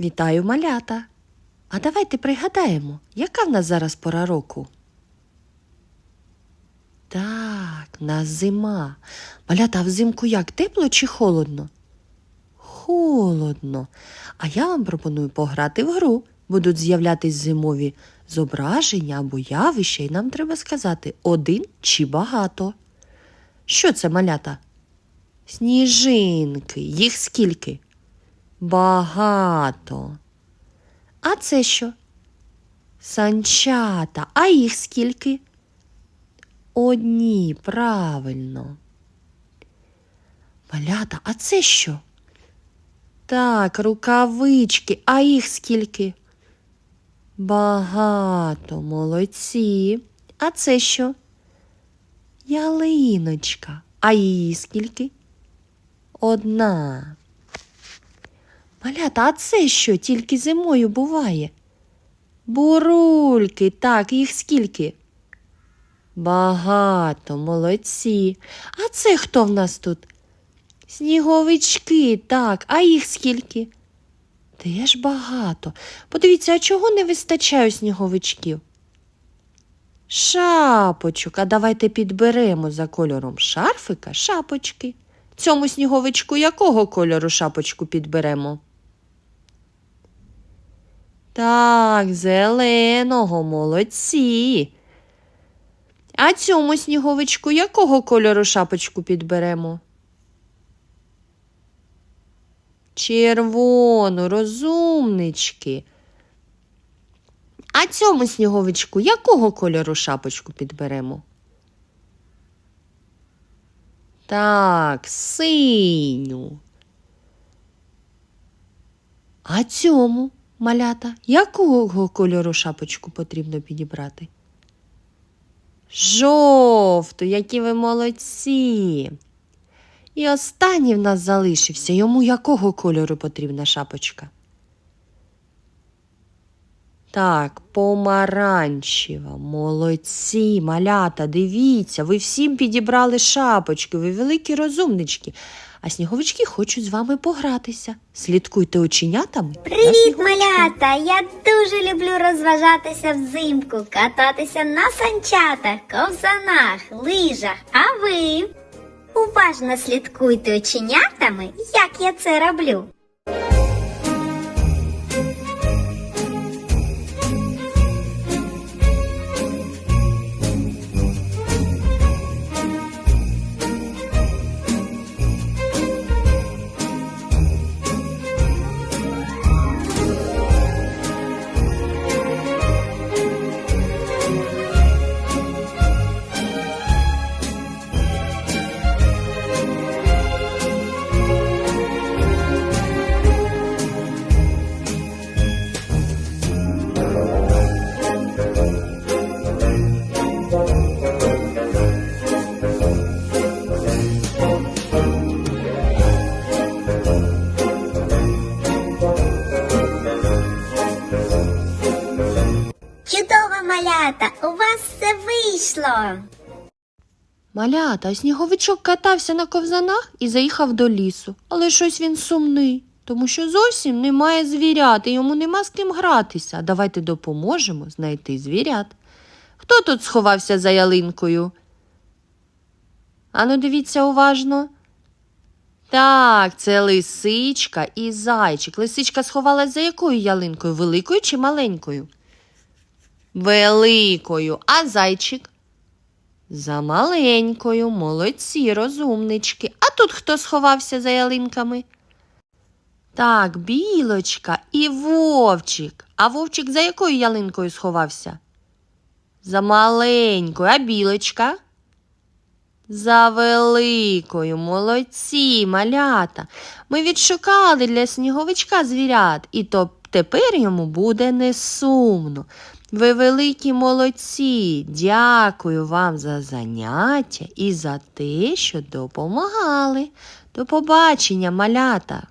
Вітаю, малята! А давайте пригадаємо, яка в нас зараз пора року? Так, нас зима. Малята, взимку як тепло чи холодно? Холодно. А я вам пропоную пограти в гру. Будуть з'являтись зимові зображення або явища, і нам треба сказати один чи багато. Що це малята? Сніжинки. Їх скільки? Багато. А це що? Санчата. А їх скільки? Одні, правильно. Малята, а це що? Так, рукавички, а їх скільки? Багато, молодці. А це що? Ялиночка. А її скільки? Одна. Малята, а це що тільки зимою буває? Бурульки, так, їх скільки? Багато, молодці. А це хто в нас тут? Сніговички, так, а їх скільки? Теж багато. Подивіться, а чого не вистачає сніговичків? Шапочок, а давайте підберемо за кольором шарфика шапочки. Цьому сніговичку якого кольору шапочку підберемо? Так, зеленого, молодці. А цьому сніговичку якого кольору шапочку підберемо? Червону, розумнички. А цьому сніговичку якого кольору шапочку підберемо? Так, синю. А цьому, малята, якого кольору шапочку потрібно підібрати? Жовту, які ви молодці. І останній в нас залишився. Йому якого кольору потрібна шапочка? Так, помаранчева, молодці, малята, дивіться, ви всім підібрали шапочки, ви великі розумнички. А сніговички хочуть з вами погратися. Слідкуйте оченятами. Привіт, малята! Я дуже люблю розважатися взимку, кататися на санчатах, ковзанах, лижах. А ви? Уважно слідкуйте оченятами, як я це роблю. Малята! У вас все вийшло! Малята, сніговичок катався на ковзанах і заїхав до лісу. Але щось він сумний, тому що зовсім немає звірят і йому нема з ким гратися. Давайте допоможемо знайти звірят. Хто тут сховався за ялинкою? Ану, дивіться уважно. Так, це лисичка і зайчик. Лисичка сховалась за якою ялинкою? Великою чи маленькою? Великою. А зайчик? За маленькою, молодці, розумнички. А тут хто сховався за ялинками? Так, білочка і вовчик. А вовчик за якою ялинкою сховався? За маленькою, а білочка? За великою, молодці, малята. Ми відшукали для сніговичка звірят, і то тепер йому буде не сумно. Ви великі молодці. Дякую вам за заняття і за те, що допомагали. До побачення, малята!